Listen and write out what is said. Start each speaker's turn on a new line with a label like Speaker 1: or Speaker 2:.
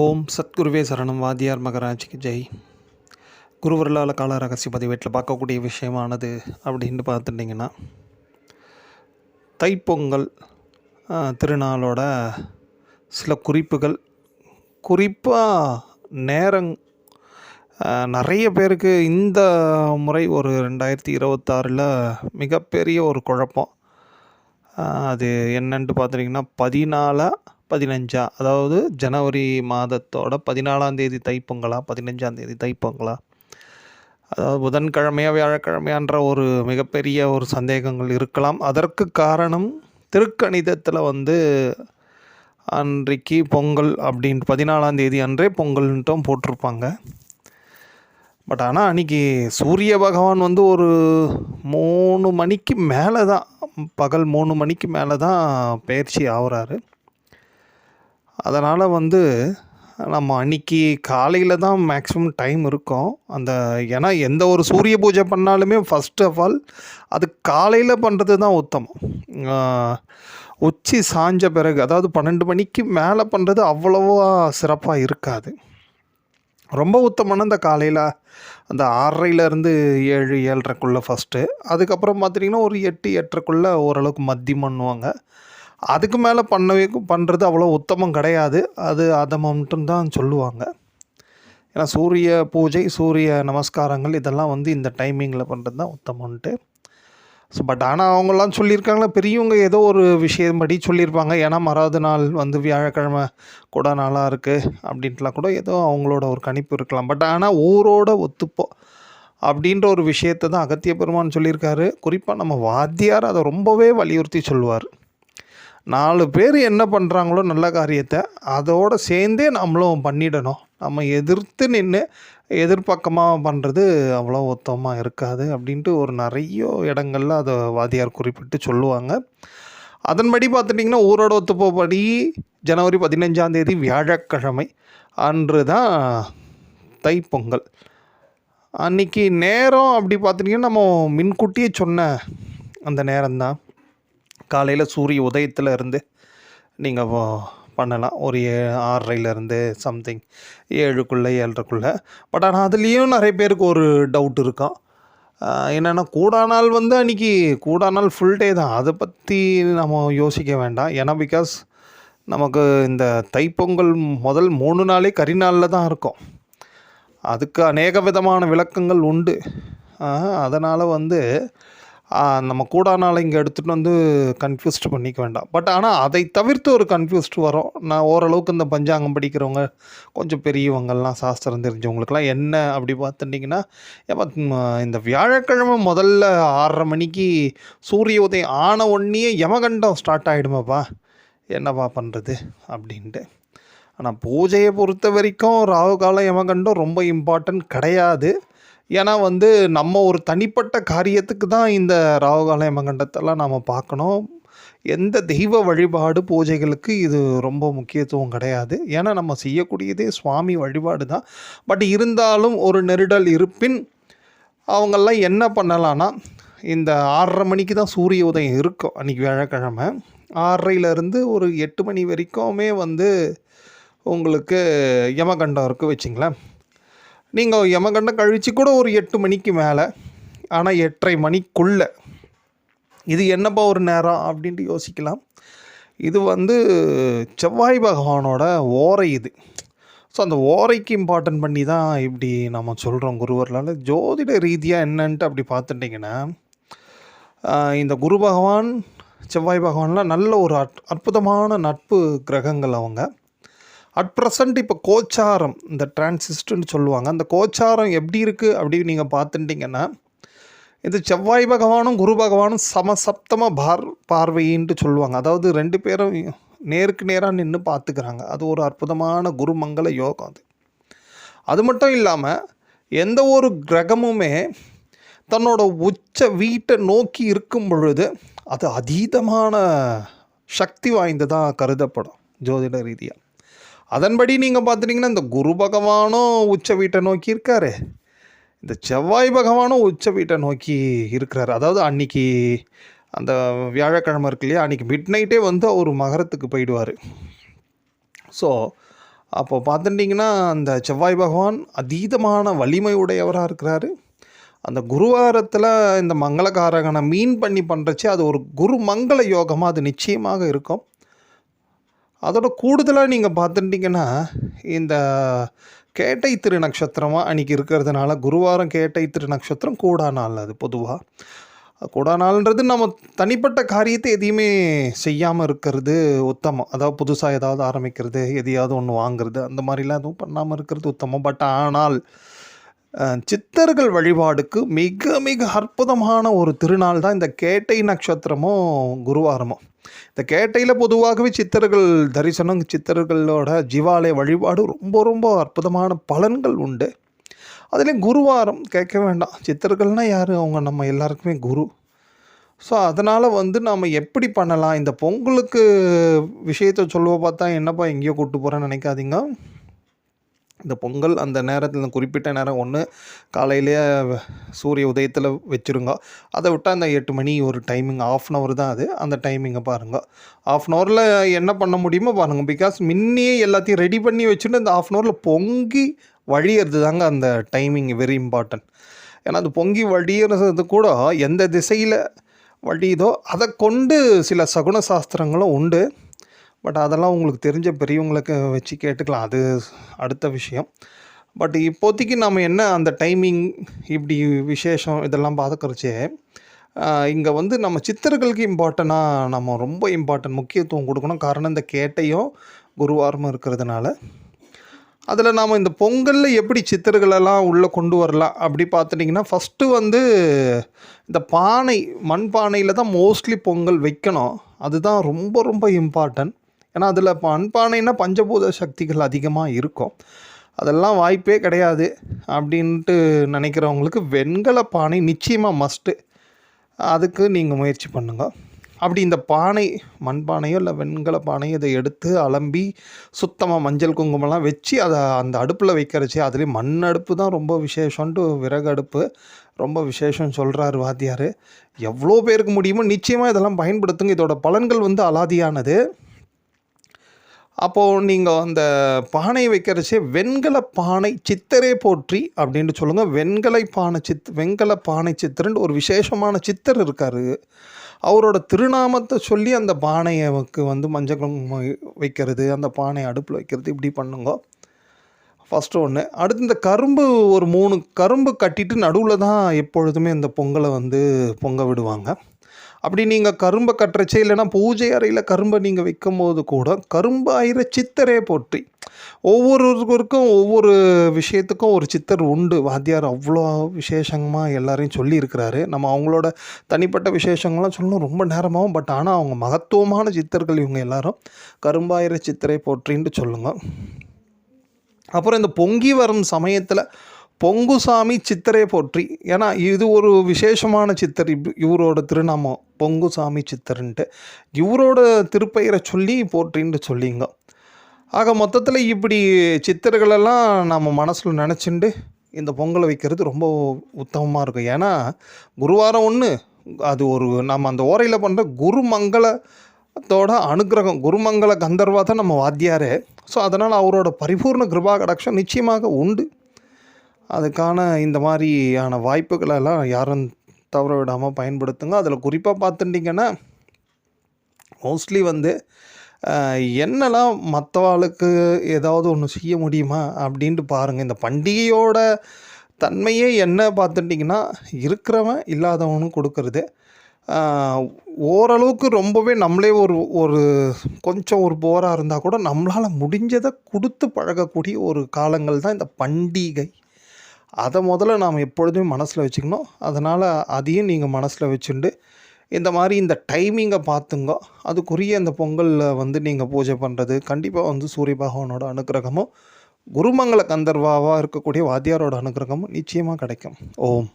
Speaker 1: ஓம் சத்குருவே சரணம் வாத்தியார் மகராஜ்க்கு ஜெய். குருவர்களால் கால ரகசிய பதிவேட்டில் பார்க்கக்கூடிய விஷயமானது அப்படின்ட்டு பார்த்துட்டிங்கன்னா தைப்பொங்கல் திருநாளோட சில குறிப்புகள். குறிப்பாக நேரங் நிறைய பேருக்கு இந்த முறை ஒரு ரெண்டாயிரத்தி இருபத்தாறில் மிகப்பெரிய ஒரு குழப்பம். அது என்னன்ட்டு பார்த்துட்டிங்கன்னா பதினாலாக பதினஞ்சா அதாவது ஜனவரி மாதத்தோட பதினாலாம் தேதி தைப்பொங்கலா பதினஞ்சாம் தேதி தைப்பொங்கலா? அதாவது புதன்கிழமையா வியாழக்கிழமையான்ற ஒரு மிகப்பெரிய ஒரு சந்தேகங்கள் இருக்கலாம். அதற்கு காரணம் திருக்கணிதத்தில் வந்து அன்றைக்கு பொங்கல் அப்படின்ட்டு பதினாலாம் தேதி அன்றே பொங்கல்ன்ட்டும் போட்டிருப்பாங்க. பட் ஆனால் அன்றைக்கி சூரிய பகவான் வந்து ஒரு மூணு மணிக்கு மேலே தான் பகல் மூணு மணிக்கு மேலே தான் பயிற்சி ஆகுறாரு அதனால் வந்து நம்ம அன்றைக்கி காலையில் தான் மேக்ஸிமம் டைம் இருக்கும். அந்த ஏன்னா எந்த ஒரு சூரிய பூஜை பண்ணாலுமே ஃபஸ்ட் ஆஃப் ஆல் அது காலையில் பண்ணுறது தான் உத்தமம். உச்சி சாஞ்ச பிறகு அதாவது பன்னெண்டு மணிக்கு மேலே பண்ணுறது அவ்வளவா சிறப்பாக இருக்காது. ரொம்ப உத்தமான இந்த காலையில் அந்த ஆறரைலேருந்து ஏழு ஏழரைக்குள்ளே ஃபஸ்ட்டு அதுக்கப்புறம் பார்த்திங்கன்னா ஒரு எட்டு எட்டரைக்குள்ளே ஓரளவுக்கு மத்தியம் பண்ணுவாங்க. அதுக்கு மேலே பண்ணவே பண்ணுறது அவ்வளோ உத்தமம் கிடையாது. அது அதை தான் சொல்லுவாங்க. ஏன்னா சூரிய பூஜை சூரிய நமஸ்காரங்கள் இதெல்லாம் வந்து இந்த டைமிங்கில் பண்ணுறது தான் உத்தமன்ட்டு ஸோ பட் ஆனால் அவங்களாம் சொல்லியிருக்காங்களா பெரியவங்க ஏதோ ஒரு விஷயம் படி சொல்லியிருப்பாங்க. ஏன்னா மறாவது நாள் வந்து வியாழக்கிழமை கூட நாளாக இருக்குது அப்படின்ட்டுலாம் கூட ஏதோ அவங்களோட ஒரு கணிப்பு இருக்கலாம். பட் ஆனால் ஊரோட ஒத்துப்போம் அப்படின்ற ஒரு விஷயத்தை தான் அகத்திய பெருமான் சொல்லியிருக்காரு. குறிப்பாக நம்ம வாத்தியார் அதை ரொம்பவே வலியுறுத்தி சொல்லுவார். நாலு பேர் என்ன பண்ணுறாங்களோ நல்ல காரியத்தை அதோடு சேர்ந்தே நம்மளும் பண்ணிடணும். நம்ம எதிர்த்து நின்று எதிர்பக்கமாக பண்ணுறது அவ்வளோ ஒத்தமாக இருக்காது அப்படின்ட்டு ஒரு நிறைய இடங்கள்ல அதை வாதியார் குறிப்பிட்டு சொல்லுவாங்க. அதன்படி பார்த்துட்டிங்கன்னா ஊரோட ஒத்துப்போபடி ஜனவரி பதினஞ்சாம் தேதி வியாழக்கிழமை அன்று தான் தைப்பொங்கல். அன்றைக்கி நேரம் அப்படி பார்த்துட்டிங்கன்னா நம்ம முன்கூட்டியே சொன்ன அந்த நேரம்தான். காலையில் சூரிய உதயத்தில் இருந்து நீங்கள் பண்ணலாம். ஒரு ஏ ஆறரைலேருந்து சம்திங் ஏழுக்குள்ளே ஏழரைக்குள்ளே. பட் ஆனால் அதுலேயும் நிறைய பேருக்கு ஒரு டவுட் இருக்கும். என்னென்னா கூடானால் வந்து அன்றைக்கி கூடாநாள் ஃபுல் டே தான். அதை பற்றி நம்ம யோசிக்க வேண்டாம். ஏன்னா பிகாஸ் நமக்கு இந்த தைப்பொங்கல் முதல் மூணு நாளே கரிநாளில் தான் இருக்கும். அதுக்கு அநேக விதமான விளக்கங்கள் உண்டு. அதனால் வந்து நம்ம கூடானால இங்கே எடுத்துகிட்டு வந்து கன்ஃபியூஸ்ட் பண்ணிக்க வேண்டாம். பட் ஆனால் அதை தவிர்த்து ஒரு கன்ஃபியூஸ்ட் வரும். நான் ஓரளவுக்கு இந்த பஞ்சாங்கம் படிக்கிறவங்க கொஞ்சம் பெரியவங்கள்லாம் சாஸ்திரம் தெரிஞ்சவங்களுக்கெல்லாம் என்ன அப்படி பார்த்துட்டிங்கன்னா இந்த வியாழக்கிழமை முதல்ல ஆறரை மணிக்கு சூரிய உதயம் ஆன உடனே யமகண்டம் ஸ்டார்ட் ஆகிடுமாப்பா என்னப்பா பண்ணுறது அப்படின்ட்டு. ஆனால் பூஜையை பொறுத்த வரைக்கும் ராகு காலம் யமகண்டம் ரொம்ப இம்பார்ட்டன்ட் கிடையாது. ஏன்னா வந்து நம்ம ஒரு தனிப்பட்ட காரியத்துக்கு தான் இந்த ராகுகால யமகண்டத்தெல்லாம் நாம் பார்க்கணும். எந்த தெய்வ வழிபாடு பூஜைகளுக்கு இது ரொம்ப முக்கியத்துவம் கிடையாது. ஏன்னா நம்ம செய்யக்கூடியதே சுவாமி வழிபாடு தான். பட் இருந்தாலும் ஒரு நெருடல் இருப்பின் அவங்கெல்லாம் என்ன பண்ணலான்னா இந்த ஆறரை மணிக்கு தான் சூரிய உதயம் இருக்கும் அன்றைக்கி வியாழக்கிழமை. ஆறரைலேருந்து ஒரு எட்டு மணி வரைக்குமே வந்து உங்களுக்கு யமகண்டம் இருக்குது வச்சிங்களேன். நீங்கள் யமகண்டம் கழித்து கூட ஒரு எட்டு மணிக்கு மேலே ஆனால் எட்டரை மணிக்குள்ளே. இது என்னப்பா ஒரு நேரம் அப்படின்ட்டு யோசிக்கலாம். இது வந்து செவ்வாய் பகவானோட ஓரை இது. ஸோ அந்த ஓரைக்கு இம்பார்ட்டன்ட் பண்ணி தான் இப்படி நம்ம சொல்கிறோம் குருவர்களால். ஜோதிட ரீதியாக என்னன்ட்டு அப்படி பார்த்துட்டிங்கன்னா இந்த குரு பகவான் செவ்வாய் பகவான்லாம் நல்ல ஒரு அற் அற்புதமான நட்பு கிரகங்கள் அவங்க. அட் ப்ரெசண்ட் இப்போ கோச்சாரம் இந்த டிரான்சிஸ்டர்னு சொல்லுவாங்க. அந்த கோச்சாரம் எப்படி இருக்குது அப்படின்னு நீங்கள் பார்த்துட்டிங்கன்னா இது செவ்வாய் பகவானும் குரு பகவானும் சமசப்தம பார் பார்வைன்ட்டு சொல்லுவாங்க. அதாவது ரெண்டு பேரும் நேருக்கு நேராக நின்று பார்த்துக்கிறாங்க. அது ஒரு அற்புதமான குருமங்கள யோகம் அது. அது மட்டும் இல்லாமல் எந்த ஒரு கிரகமுமே தன்னோட உச்ச வீட்டை நோக்கி இருக்கும் பொழுது அது அதீதமான சக்தி வாய்ந்ததாக கருதப்படும் ஜோதிட ரீதியாக அதன்படி நீங்கள் பார்த்துட்டிங்கன்னா இந்த குரு பகவானும் உச்ச வீட்டை நோக்கி இருக்காரு. இந்த செவ்வாய் பகவானும் உச்ச வீட்டை நோக்கி இருக்கிறார். அதாவது அன்னைக்கு அந்த வியாழக்கிழமை இருக்கு இல்லையா? அன்றைக்கி மிட் நைட்டே வந்து அவர் மகரத்துக்கு போயிடுவார். ஸோ அப்போ பார்த்துட்டிங்கன்னா அந்த செவ்வாய் பகவான் அதீதமான வலிமை உடையவராக இருக்கிறாரு. அந்த குருவாரத்தில் இந்த மங்களகாரகனை மீன் பண்ணி பண்ணுறச்சு அது ஒரு குரு மங்கள யோகமாக அது நிச்சயமாக இருக்கும். அதோட கூடுதலாக நீங்கள் பார்த்துட்டிங்கன்னா இந்த கேட்டை திரு நட்சத்திரமாக அன்றைக்கி இருக்கிறதுனால குருவாரம் கேட்டை திரு நட்சத்திரம் கூடா நாள் அது பொதுவாக கூடா நாள்ன்றது நம்ம தனிப்பட்ட காரியத்தை எதையுமே செய்யாமல் இருக்கிறது உத்தமம். அதாவது புதுசாக ஏதாவது ஆரம்பிக்கிறது எதையாவது ஒன்று வாங்குறது அந்த மாதிரிலாம் எதுவும் பண்ணாமல் இருக்கிறது உத்தமம். பட் ஆனால் சித்தர்கள் வழிபாடுக்கு மிக மிக அற்புதமான ஒரு திருநாள் தான் இந்த கேட்டை நட்சத்திரமும் குருவாரமும். இந்த கேட்டையில் பொதுவாகவே சித்தர்கள் தரிசனம் சித்தர்களோட ஜீவாலய வழிபாடு ரொம்ப ரொம்ப அற்புதமான பலன்கள் உண்டு. அதுலேயும் குருவாரம் கேட்க வேண்டாம். சித்தர்கள்னால் யார்? அவங்க நம்ம எல்லாருக்குமே குரு. ஸோ அதனால் வந்து நாம் எப்படி பண்ணலாம்? இந்த பொங்கலுக்கு விஷயத்தை சொல்லுவ பார்த்தா என்னப்பா எங்கேயோ கூப்பிட்டு போகிறேன்னு நினைக்காதீங்க. இந்த பொங்கல் அந்த நேரத்தில் குறிப்பிட்ட நேரம் ஒன்று காலையிலேயே சூரிய உதயத்தில் வச்சுருங்க. அதை விட்டால் அந்த எட்டு மணி ஒரு டைமிங் ஆஃப் அன் ஹவர் தான் அது. அந்த டைமிங்கை பாருங்கள் ஆஃப் அன் ஹவரில் என்ன பண்ண முடியுமோ பாருங்கள் பிகாஸ் முன்னையே எல்லாத்தையும் ரெடி பண்ணி வச்சுட்டு அந்த ஆஃப் அன் ஹவரில் பொங்கி வழியறது தாங்க அந்த டைமிங் வெரி இம்பார்ட்டன்ட் ஏன்னா அது பொங்கி வழியறது கூட எந்த திசையில் வழியுதோ அதை கொண்டு சில சகுன சாஸ்திரங்களும் உண்டு. பட் அதெல்லாம் உங்களுக்கு தெரிஞ்ச பெரியவங்களுக்கு வச்சு கேட்டுக்கலாம். அது அடுத்த விஷயம். பட் இப்போதைக்கு நம்ம என்ன அந்த டைமிங் இப்படி விசேஷம் இதெல்லாம் பார்த்துக்கிறச்சே இங்கே வந்து நம்ம சித்தர்களுக்கு இம்பார்ட்டனாக நம்ம ரொம்ப இம்பார்ட்டன்ட் முக்கியத்துவம் கொடுக்கணும். காரணம் இந்த கேட்டையும் குருவாரமும் இருக்கிறதுனால. அதில் நாம் இந்த பொங்கலில் எப்படி சித்தர்களெல்லாம் உள்ளே கொண்டு வரலாம் அப்படி பார்த்துட்டிங்கன்னா ஃபஸ்ட்டு வந்து இந்த பானை மண் பானையில் தான் மோஸ்ட்லி பொங்கல் வைக்கணும். அதுதான் ரொம்ப ரொம்ப இம்பார்ட்டன்ட் ஏன்னா அதில் இப்போ அன்பானைன்னா பஞ்சபூத சக்திகள் அதிகமாக இருக்கும். அதெல்லாம் வாய்ப்பே கிடையாது அப்படின்ட்டு நினைக்கிறவங்களுக்கு வெண்கல பானை நிச்சயமாக மஸ்ட்டு அதுக்கு நீங்கள் முயற்சி பண்ணுங்க. அப்படி இந்த பானை மண்பானையோ இல்லை வெண்கல பானையோ இதை எடுத்து அலம்பி சுத்தமாக மஞ்சள் குங்குமம்லாம் வச்சு அதை அந்த அடுப்பில் வைக்கிறச்சு அதுலேயும் மண் அடுப்பு தான் ரொம்ப விசேஷம்ன்ட்டு விறகு அடுப்பு ரொம்ப விசேஷம் சொல்கிறாரு வாத்தியார். எவ்வளோ பேருக்கு முடியுமோ நிச்சயமாக இதெல்லாம் பயன்படுத்துங்க. இதோட பலன்கள் வந்து அலாதியானது. அப்போது நீங்கள் அந்த பானை வைக்கிறச்சே வெண்கல பானை சித்தரே போற்றி அப்படின்ட்டு சொல்லுங்கள் வெண்கலை பானை சித் வெண்கல பானை சித்தர்ன்ட்டு ஒரு விசேஷமான சித்தர் இருக்கார். அவரோட திருநாமத்தை சொல்லி அந்த பானையவுக்கு வந்து மஞ்சள் குங்குமம் வைக்கிறது அந்த பானை அடுப்பில் வைக்கிறது இப்படி பண்ணுங்க. ஃபஸ்ட்டு ஒன்று அடுத்து இந்த கரும்பு ஒரு மூணு கரும்பு கட்டிட்டு நடுவில் தான் எப்பொழுதுமே இந்த பொங்கலை வந்து பொங்க விடுவாங்க. அப்படி நீங்கள் கரும்பை கட்டுறச்சே இல்லைன்னா பூஜை அறையில் கரும்பை நீங்கள் வைக்கும் போது கூட கரும்பு ஆயிர சித்தரே போற்றி. ஒவ்வொருவருக்கும் ஒவ்வொரு விஷயத்துக்கும் ஒரு சித்தர் உண்டு. வாத்தியார் அவ்வளோ விசேஷமாக எல்லாரையும் சொல்லியிருக்கிறாரு. நம்ம அவங்களோட தனிப்பட்ட விசேஷங்கள்லாம் சொல்லணும் ரொம்ப நேரமாகும் பட் ஆனால் அவங்க மகத்துவமான சித்தர்கள் இவங்க எல்லாரும். கரும்பாயிர சித்தரை போற்றின்ட்டு சொல்லுங்கள் அப்புறம் இந்த பொங்கி வரும் சமயத்தில் பொங்குசாமி சித்தரே போற்றி. ஏன்னா இது ஒரு விசேஷமான சித்தர். இவரோட திருநாமம் பொங்குசாமி சித்தர்ன்ட்டு. இவரோட திருப்பெயரை சொல்லி போற்றின்ட்டு சொல்லிங்க. ஆக மொத்தத்தில் இப்படி சித்தர்களெல்லாம் நம்ம மனசில் நினச்சிண்டு இந்த பொங்கலை வைக்கிறது ரொம்ப உத்தமமாக இருக்கும். ஏன்னா குருவாரம் ஒன்று அது ஒரு நம்ம அந்த ஓரையில் பண்ணுற குருமங்களத்தோட அனுக்கிரகம் குருமங்கள கந்தர்வா தான் நம்ம வாத்தியார். ஸோ அதனால் அவரோட பரிபூர்ண கிருபா கடாட்சம் நிச்சயமாக உண்டு. அதுக்கான இந்த மாதிரியான வாய்ப்புகளெல்லாம் யாரும் தவற விடாமல் பயன்படுத்துங்க. அதில் குறிப்பாக பார்த்துட்டிங்கன்னா மோஸ்ட்லி வந்து என்னெல்லாம் மற்றவாளுக்கு ஏதாவது ஒன்று செய்ய முடியுமா அப்படின்ட்டு பாருங்கள் இந்த பண்டிகையோட தன்மையே என்ன பார்த்துட்டிங்கன்னா இருக்கிறவன் இல்லாதவனும் கொடுக்கறது. ஓரளவுக்கு ரொம்பவே நம்மளே ஒரு ஒரு கொஞ்சம் ஒரு போராக இருந்தால் கூட நம்மளால் முடிஞ்சதை கொடுத்து பழகக்கூடிய ஒரு காலங்கள் தான் இந்த பண்டிகை. அதை முதல்ல நாம் எப்பொழுதுமே மனசில் வச்சுக்கணும். அதனால் அதையும் நீங்கள் மனசில் வச்சுண்டு இந்த மாதிரி இந்த டைமிங்கை பார்த்துங்க. அதுக்குரிய இந்த பொங்கலில் வந்து நீங்கள் பூஜை பண்ணுறது கண்டிப்பாக வந்து சூரிய பகவானோட அனுகிரகமும் குருமங்கள கந்தர்வாவாக இருக்கக்கூடிய வாத்தியாரோட அனுகிரகமும் நிச்சயமாக கிடைக்கும். ஓம்.